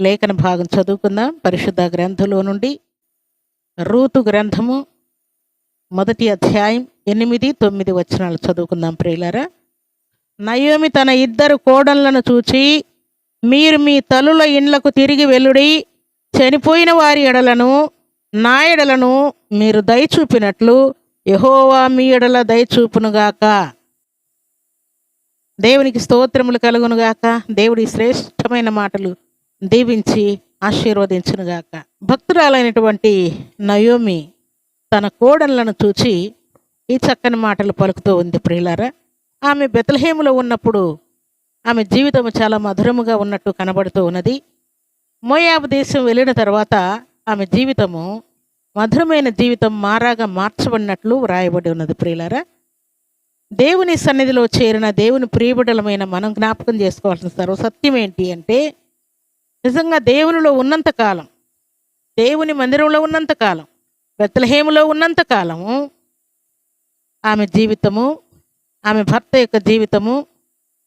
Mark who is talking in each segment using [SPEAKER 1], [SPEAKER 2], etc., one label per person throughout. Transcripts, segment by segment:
[SPEAKER 1] లేఖన భాగం చదువుకుందాం. పరిశుద్ధ గ్రంథంలో నుండి రూతు గ్రంథము మొదటి అధ్యాయం ఎనిమిది తొమ్మిది వచనాలు చదువుకుందాం ప్రియులరా. నయోమి తన ఇద్దరు కోడళ్ళను చూచి మీరు మీ తలుల ఇండ్లకు తిరిగి వెళ్ళుడి. చనిపోయిన వారి ఎడలను నా ఎడలను మీరు దయచూపినట్లు యహోవా మీ ఎడల దయచూపునుగాక దేవునికి స్తోత్రములు కలుగునుగాక దేవుడి శ్రేష్టమైన మాటలు దీవించి ఆశీర్వదించునుగాక. భక్తురాలైనటువంటి నయోమి తన కోడళ్ళను చూచి ఈ చక్కని మాటలు పలుకుతూ ఉంది ప్రియులారా. ఆమె బెతలహేములో ఉన్నప్పుడు ఆమె జీవితం చాలా మధురముగా ఉన్నట్టు కనబడుతూ ఉన్నది. మోయాబు దేశం వెళ్ళిన తర్వాత ఆమె జీవితము మధురమైన జీవితం మారాగా మార్చబడినట్లు వ్రాయబడి ఉన్నది ప్రియులారా. దేవుని సన్నిధిలో చేరిన దేవుని ప్రియబిడలమైన మనం జ్ఞాపకం చేసుకోవాల్సిన సర్వసత్యం ఏంటి అంటే నిజంగా దేవునిలో ఉన్నంత కాలం దేవుని మందిరంలో ఉన్నంత కాలం బెత్తలహేములో ఉన్నంత కాలము ఆమె జీవితము ఆమె భర్త యొక్క జీవితము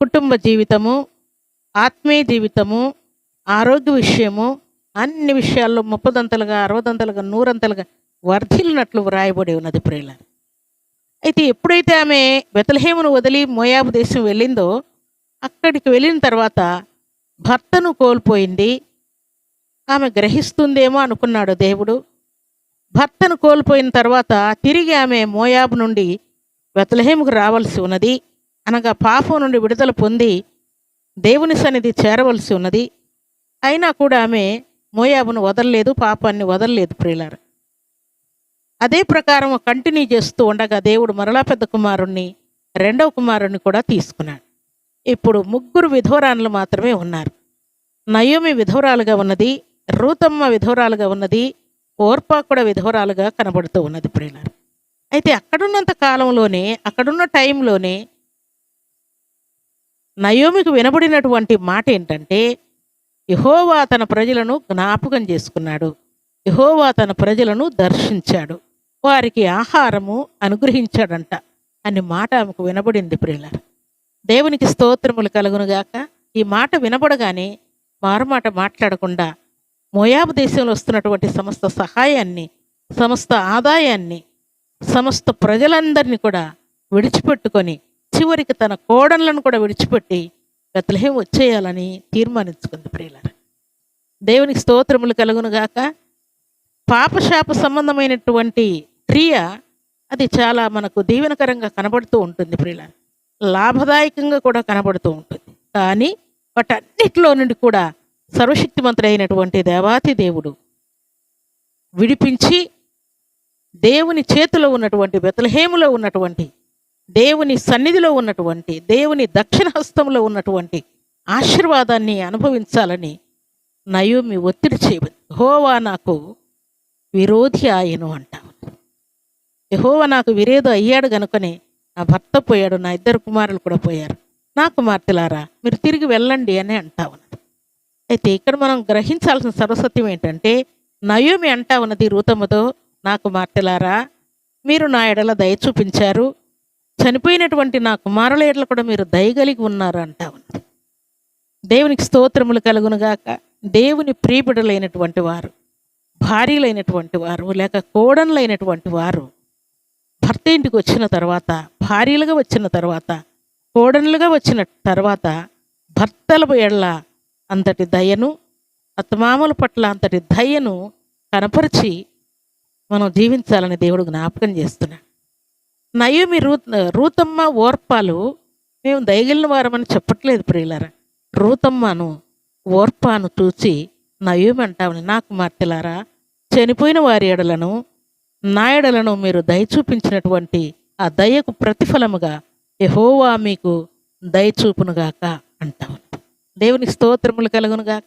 [SPEAKER 1] కుటుంబ జీవితము ఆత్మీయ జీవితము ఆరోగ్య విషయము అన్ని విషయాల్లో ముప్పదంతలుగా అరవదంతలుగా నూరంతలుగా వర్ధిల్లినట్లు వ్రాయబడి ఉన్నది ప్రియుల అయితే ఎప్పుడైతే ఆమె బెతలహేమును వదిలి మోయాబు దేశం వెళ్ళిందో అక్కడికి వెళ్ళిన తర్వాత భర్తను కోల్పోయింది. ఆమె గ్రహిస్తుందేమో అనుకున్నాడు దేవుడు. భర్తను కోల్పోయిన తర్వాత తిరిగి ఆమె మోయాబు నుండి వెతలహేముకు రావాల్సి ఉన్నది. అనగా పాపం నుండి విడుదల పొంది దేవుని సన్నిధి చేరవలసి ఉన్నది. అయినా కూడా ఆమె మోయాబును వదలలేదు పాపాన్ని వదలలేదు ప్రియులారు. అదే ప్రకారం కంటిన్యూ చేస్తూ ఉండగా దేవుడు మరలా పెద్ద కుమారుణ్ణి రెండవ కుమారుణ్ణి కూడా తీసుకున్నాడు. ఇప్పుడు ముగ్గురు విధవరాన్లు మాత్రమే ఉన్నారు. నయోమి విధవరాలుగా ఉన్నది రూతమ్మ విధవరాలుగా ఉన్నది ఓర్పా కూడా విధవరాలుగా కనబడుతూ ఉన్నది ప్రియులారు. అయితే అక్కడున్నంత కాలంలోనే అక్కడున్న టైంలోనే నయోమికి వినబడినటువంటి మాట ఏంటంటే యహోవా తన ప్రజలను జ్ఞాపకం చేసుకున్నాడు. యహోవా తన ప్రజలను దర్శించాడు. వారికి ఆహారము అనుగ్రహించాడంట అని మాట ఆమెకు వినబడింది ప్రియులారు. దేవునికి స్తోత్రములు కలుగునుగాక. ఈ మాట వినబడగానే మారుమాట మాట్లాడకుండా మోయాబు దేశంలో వస్తున్నటువంటి సమస్త సహాయాన్ని సమస్త ఆదాయాన్ని సమస్త ప్రజలందరినీ కూడా విడిచిపెట్టుకొని చివరికి తన కోడళ్ళను కూడా విడిచిపెట్టి బెతలహేం వచ్చేయాలని తీర్మానించుకుంది ప్రియులారా. దేవునికి స్తోత్రములు కలుగునుగాక పాపశాప సంబంధమైనటువంటి క్రియ అది చాలా మనకు దీవెనకరంగా కనబడుతూ ఉంటుంది ప్రియులారా. లాభదాయకంగా కూడా కనబడుతూ ఉంటుంది. కానీ వాటన్నిటిలో నుండి కూడా సర్వశక్తిమంతుడైనటువంటి దేవాతి దేవుడు విడిపించి దేవుని చేతిలో ఉన్నటువంటి బెతలహేములో ఉన్నటువంటి దేవుని సన్నిధిలో ఉన్నటువంటి దేవుని దక్షిణ హస్తంలో ఉన్నటువంటి ఆశీర్వాదాన్ని అనుభవించాలని నయోమి ఒత్తిడి చేయబడి హోవా నాకు విరోధి ఆయను అంటావు. యహోవా నాకు విరేదో అయ్యాడు గనుకనే నా భర్త పోయాడు నా ఇద్దరు కుమారులు కూడా పోయారు. నా కుమార్తెలారా మీరు తిరిగి వెళ్ళండి అని అంటా ఉన్నది. అయితే ఇక్కడ మనం గ్రహించాల్సిన సరస్వత్యం ఏంటంటే నయోమి అంటా ఉన్నది రూతమ్మతో నా కుమార్తెలారా మీరు నా ఎడల దయ చూపించారు చనిపోయినటువంటి నా కుమారుల ఎడల కూడా మీరు దయగలిగి ఉన్నారు అంటా ఉన్నది. దేవునికి స్తోత్రములు కలుగునుగాక దేవుని ప్రియబిడలైనటువంటి వారు భార్యలైనటువంటి వారు లేక కోడన్లైనటువంటి వారు భర్త ఇంటికి వచ్చిన తర్వాత భార్యలుగా వచ్చిన తర్వాత కోడన్లుగా వచ్చిన తర్వాత భర్తల ఎడల అంతటి దయను అత్తమామల పట్ల అంతటి దయను కనపరిచి మనం జీవించాలని దేవుడు జ్ఞాపకం చేస్తున్నాడు. నయోమి రూ రూతమ్మ ఓర్పాలు మేము దయగలిన వారమని చెప్పట్లేదు ప్రియులారా. రూతమ్మను ఓర్పాను చూసి నయోమి అంటామని నా కుమార్తెలారా చనిపోయిన వారి ఎడలను నాయడలను మీరు దయ చూపించినటువంటి ఆ దయకు ప్రతిఫలముగా యహోవా మీకు దయ చూపునుగాక అంటాము దేవునికి స్తోత్రములు కలుగునుగాక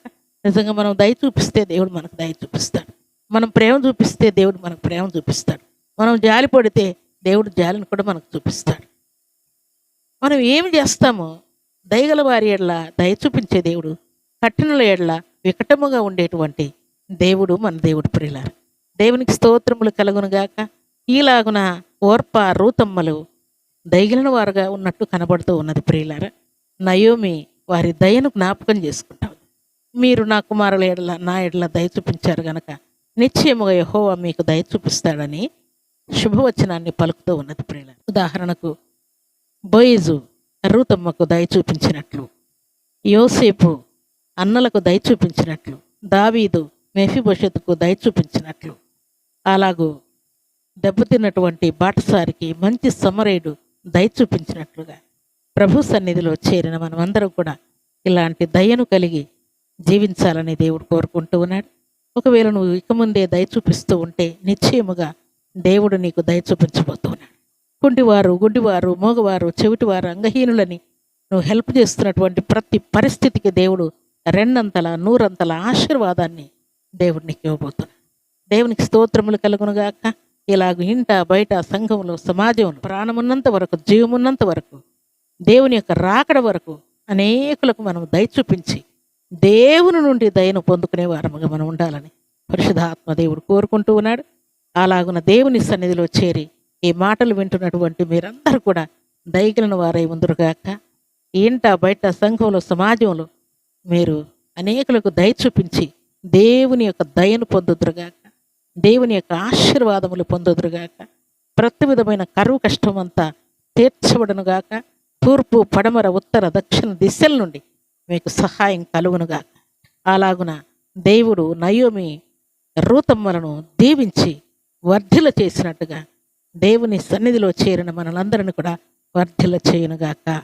[SPEAKER 1] నిజంగా మనం దయ చూపిస్తే దేవుడు మనకు దయ చూపిస్తాడు. మనం ప్రేమ చూపిస్తే దేవుడు మనకు ప్రేమ చూపిస్తాడు. మనం జాలి పడితే దేవుడు జాలిని కూడా మనకు చూపిస్తాడు. మనం ఏమి చేస్తామో దయగల వారి ఎడల దయ చూపించే దేవుడు కఠినల ఎడల వికటముగా ఉండేటువంటి దేవుడు మన దేవుడు ప్రియులారు. దేవునికి స్తోత్రములు కలుగునుగాక ఈలాగున ఓర్ప రూతమ్మలు దయగలిన వారుగా ఉన్నట్టు కనబడుతూ ఉన్నది ప్రియులార. నయోమి వారి దయను జ్ఞాపకం చేసుకుంటాం మీరు నా కుమారుల ఎడల నా ఎడల దయ చూపించారు గనక నిశ్చయముగా యహోవా మీకు దయ చూపిస్తాడని శుభవచనాన్ని పలుకుతూ ఉన్నది ప్రియుల ఉదాహరణకు బోయిజు రూతమ్మకు దయ చూపించినట్లు యోసేపు అన్నలకు దయ చూపించినట్లు దావీదు మెఫిభవిష్యత్తుకు దయ చూపించినట్లు అలాగూ దెబ్బతిన్నటువంటి బాటసారికి మంచి సమరేడు దయ చూపించినట్లుగా ప్రభు సన్నిధిలో చేరిన మనమందరం కూడా ఇలాంటి దయను కలిగి జీవించాలని దేవుడు కోరుకుంటూ ఉన్నాడు. ఒకవేళ నువ్వు ఇక ముందే దయ చూపిస్తూ ఉంటే నిశ్చయముగా దేవుడు నీకు దయ చూపించబోతున్నాడు కుంటివారు గుడ్డివారు మోగవారు చెవిటివారు అంగహీనులని నువ్వు హెల్ప్ చేస్తున్నటువంటి ప్రతి పరిస్థితికి దేవుడు రెండంతల నూరంతల ఆశీర్వాదాన్ని దేవుడు నీకు ఇవ్వబోతున్నాడు. దేవునికి స్తోత్రములు కలుగునుగాక. ఇలాగ ఇంట బయట సంఘంలో సమాజంలో ప్రాణమున్నంత వరకు జీవమున్నంత వరకు దేవుని యొక్క రాకడ వరకు అనేకులకు మనం దయ చూపించి దేవుని నుండి దయను పొందుకునే వారముగా మనం ఉండాలని పరిశుధాత్మ దేవుడు కోరుకుంటూ ఉన్నాడు. అలాగున దేవుని సన్నిధిలో చేరి ఈ మాటలు వింటున్నటువంటి మీరందరూ కూడా దయగలిన వారై ఉందరుగాక ఇంట బయట సంఘంలో సమాజంలో మీరు అనేకులకు దయ చూపించి దేవుని యొక్క దయను పొందుదురుగాక దేవుని యొక్క ఆశీర్వాదములు పొందుదురుగాక. ప్రతి విధమైన కరువు కష్టం అంతా తీర్చబడునుగాక. తూర్పు పడమర ఉత్తర దక్షిణ దిశల నుండి మీకు సహాయం కలుగునుగాక. అలాగున దేవుడు నయోమి రూతమ్మలను దీవించి వర్ధిల చేసినట్టుగా దేవుని సన్నిధిలో చేరిన మనలందరిని కూడా వర్ధిల చేయునుగాక.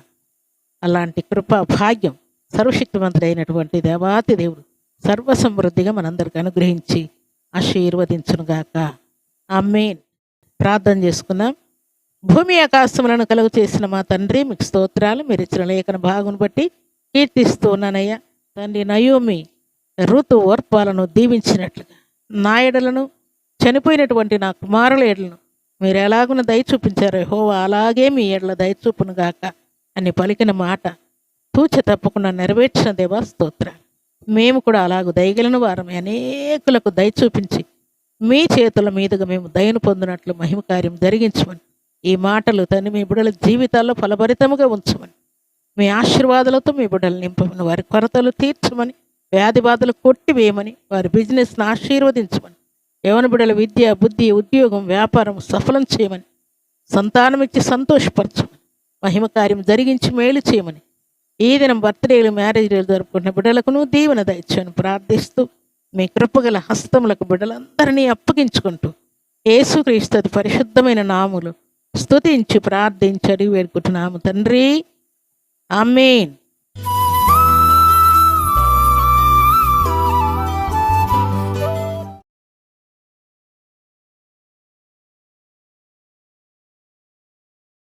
[SPEAKER 1] అలాంటి కృపా భాగ్యం సర్వశక్తివంతుడైనటువంటి దేవాతి దేవుడు సర్వసమృద్ధిగా మనందరికి అనుగ్రహించి ఆశీర్వదించునుగాక. అమ్మేన్ ప్రార్థన చేసుకుందాం. భూమి ఆకాశములను కలుగు చేసిన మా తండ్రి మీకు స్తోత్రాలు మీరు ఇచ్చిన లేఖన భాగును బట్టి కీర్తిస్తూ ఉన్నానయ్యా. తండ్రి నయోమి ఋతు ఓర్పాలను దీవించినట్లుగా నాయడలను చనిపోయినటువంటి నా కుమారుల ఎడలను మీరు ఎలాగున దయ చూపించారో హోవా అలాగే మీ ఎడల దయ చూపును గాక అని పలికిన మాట తూచ తప్పకుండా నెరవేర్చిన దేవా స్తోత్రాలు. మేము కూడా అలాగూ దయగలిన వారమే. అనేకులకు దయ చూపించి మీ చేతుల మీదుగా మేము దయను పొందినట్లు మహిమ కార్యం జరిగించమని ఈ మాటలు తను మీ బిడ్డల జీవితాల్లో ఫలభరితముగా ఉంచమని మీ ఆశీర్వాదాలతో మీ బిడ్డలు నింపమని వారి కొరతలు తీర్చమని వ్యాధి బాధలు కొట్టివేయమని వారి బిజినెస్ను ఆశీర్వదించమని యవన బిడ్డల విద్య బుద్ధి ఉద్యోగం వ్యాపారం సఫలం చేయమని సంతానం ఇచ్చి సంతోషపరచమని మహిమ కార్యం జరిగించి మేలు చేయమని ఈ దినం బర్త్డేలు మ్యారేజ్లు జరుపుకున్న బిడ్డలకును దీవెన దయచని ప్రార్థిస్తూ మీ కృపగల హస్తములకు బిడ్డలందరినీ అప్పగించుకుంటూ ఏసుక్రీస్తు పరిశుద్ధమైన నాములు స్తుతించి ప్రార్థించడి వేడుకుంటున్నాము తండ్రి. ఆమెన్.